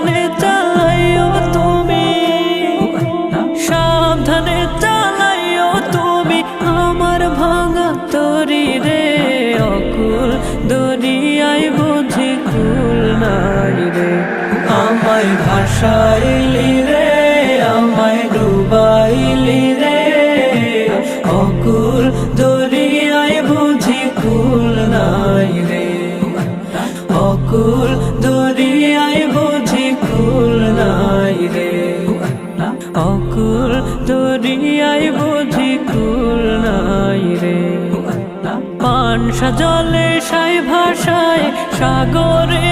সাবধানে চালাইও তুমি। সাবধানে চালাইও তুমি। আমার ভাঙা তরি রে, অকুল দুনিয়ায় বুঝি কুল নাই রে। আমায় ভাষাইলি রে, আমায় ডুবাইলি রে। অকুল দরিয়ায় বুঝি কুল নাই রে। অকুল দরিয়ায় বুঝি অকুল দরিয়ায় বুঝি কুল নাই রে। পানসা জলে সাই ভাষায় সাগরে